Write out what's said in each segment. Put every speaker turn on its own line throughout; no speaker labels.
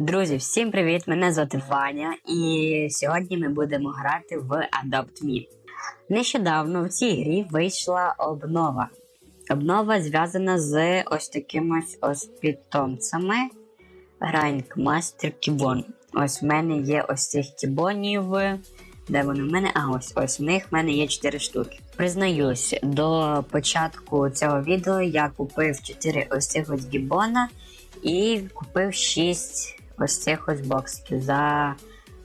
Друзі, всім привіт! Мене звати Ваня, і сьогодні ми будемо грати в Adopt Me. Нещодавно в цій грі вийшла обнова. Обнова зв'язана з ось такими ось питомцями Rank Master Кібон. Ось в мене є ось цих кібонів. Де вони в мене? А ось ось в них в мене є 4 штуки. Признаюсь, до початку цього відео я купив 4 ось цих ось гібона і купив 6 ось цих ось боксиків за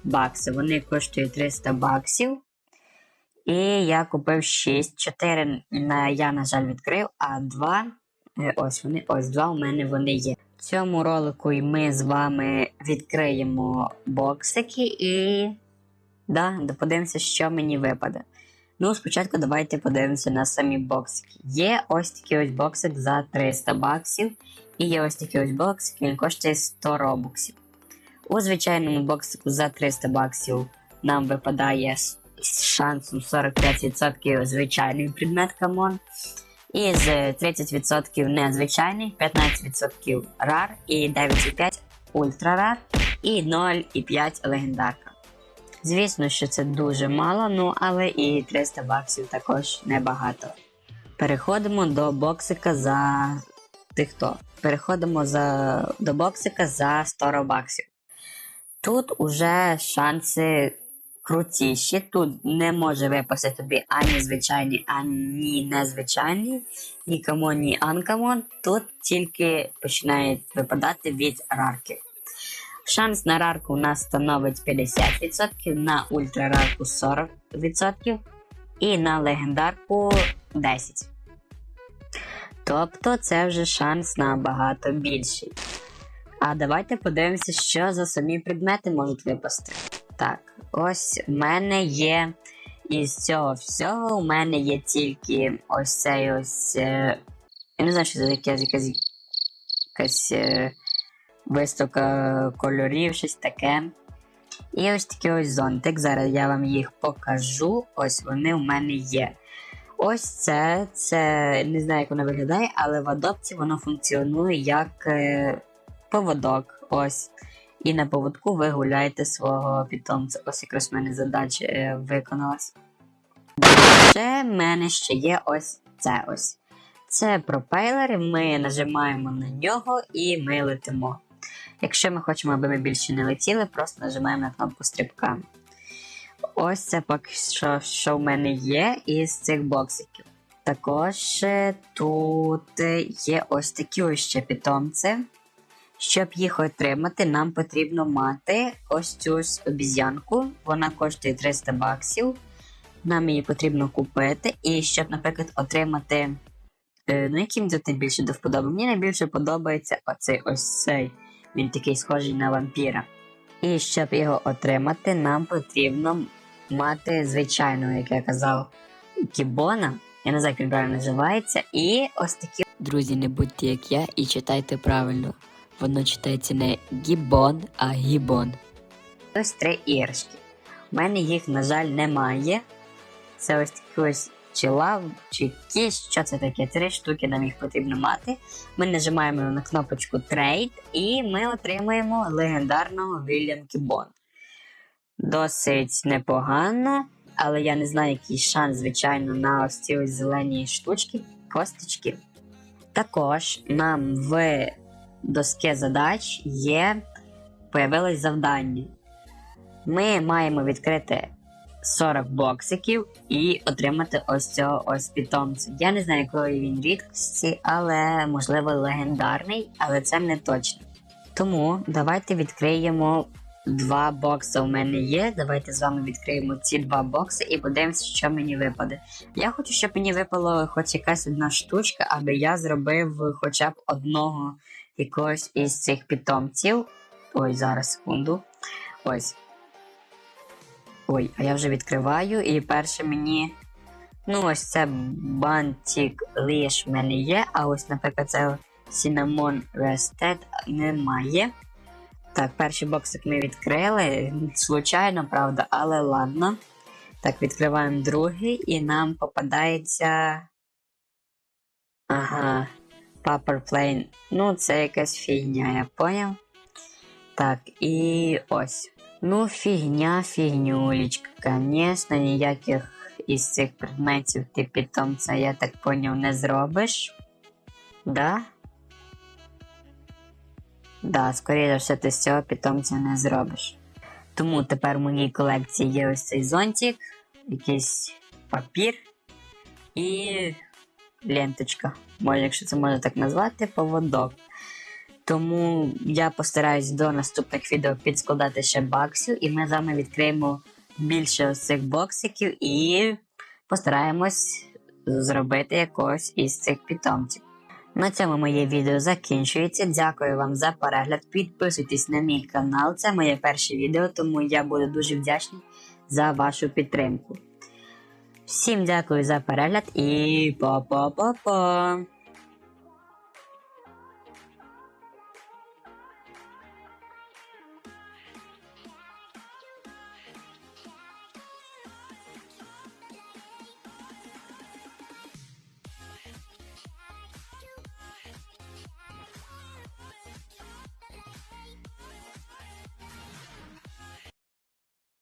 бакси. Вони коштують 300 баксів. І я купив 6. 4 я, на жаль, відкрив, а 2 ось вони, ось два у мене вони є. В цьому ролику ми з вами відкриємо боксики і да, подивимося, що мені випаде. Ну, спочатку давайте подивимося на самі боксики. Є ось такий ось боксик за 300 баксів. І є ось такий ось боксик, він коштує 100 робоксів. У звичайному боксику за 300 баксів нам випадає з шансом 45% звичайний предмет камон. І з 30% незвичайний, 15% рар і 9,5 ультра рар і 0,5 легендарка. Звісно, що це дуже мало, ну але і 300 баксів також небагато. Переходимо до боксика за ти хто. Переходимо за... до боксика за 100 робаксів. Тут уже шанси крутіші. Тут не може випасти тобі ані звичайні, ані незвичайні, ні камон, ні анкамон. Тут тільки починає випадати від рарки. Шанс на рарку у нас становить 50%, на ультрарарку 40% і на легендарку 10%. Тобто це вже шанс набагато більший. А давайте подивимося, що за самі предмети можуть випасти. Так, ось у мене є із цього всього, у мене є тільки ось цей ось. Е, я не знаю, що це таке, якась якась е, виставка кольорів, щось таке. І ось такий ось зонтик. Зараз я вам їх покажу. Ось вони у мене є. Ось це, це не знаю, як воно виглядає, але в адопті воно функціонує як е, поводок. Ось. І на поводку ви гуляєте свого питомця. Ось якраз в мене задача е, виконалась. Ще в мене ще є ось це ось. Це пропелер, ми нажимаємо на нього і ми летимо. Якщо ми хочемо, аби ми більше не летіли, просто нажимаємо на кнопку стрибка. Ось це поки що, що в мене є із цих боксиків. Також е, тут є ось такі ось ще питомці. Щоб їх отримати, нам потрібно мати ось цю обіз'янку. Вона коштує 300 баксів. Нам її потрібно купити. І щоб, наприклад, отримати. Е, ну, яким це більше до вподоби? Мені найбільше подобається оцей ось цей. Він такий схожий на вампіра. І щоб його отримати, нам потрібно мати звичайного, як я казав, кібона. Я не знаю, як він правильно називається. І ось такі.
Друзі, не будьте як я і читайте правильно. Воно читається не гібон, а гібон.
Ось три іграшки. У мене їх, на жаль, немає. Це ось такі ось чи лав, чи кість, що це таке? Три штуки нам їх потрібно мати. Ми нажимаємо на кнопочку Trade і ми отримуємо легендарного Вільям Кібон. Досить непогано, але я не знаю, який шанс, звичайно, на ось ці ось зелені штучки, косточки. Також нам в доски задач є появилось завдання. Ми маємо відкрити 40 боксиків і отримати ось цього ось питомця. Я не знаю, якої він рідкості, але можливо легендарний, але це не точно. Тому давайте відкриємо два бокси. У мене є. Давайте з вами відкриємо ці два бокси і подивимося, що мені випаде. Я хочу, щоб мені випало хоч якась одна штучка, аби я зробив хоча б одного якогось із цих питомців. Ой, зараз секунду. Ось. Ой, а я вже відкриваю, і перше мені. Ну, ось це бантик ліж в мене є, а ось, наприклад, це Cinnamon Rested немає. Так, перший боксик ми відкрили. Случайно, правда, але ладно. Так, відкриваємо другий, і нам попадається. Ага. Paper Plane. Ну, це якась фігня, я поняв. Так, і ось. Ну, фігня, фігнюлечка. Звісно, ніяких із цих предметів ти питомця, я так поняв, не зробиш. Да? Да, скоріше все, ти з цього питомця не зробиш. Тому тепер в моїй колекції є ось цей зонтик, якийсь папір і ленточка. Може, якщо це можна так назвати, поводок. Тому я постараюсь до наступних відео підскладати ще баксів, і ми з вами відкриємо більше ось цих боксиків і постараємось зробити якогось із цих питомців. На цьому моє відео закінчується. Дякую вам за перегляд. Підписуйтесь на мій канал. Це моє перше відео, тому я буду дуже вдячний за вашу підтримку. Всім дякую за перегляд і па-па-па-па!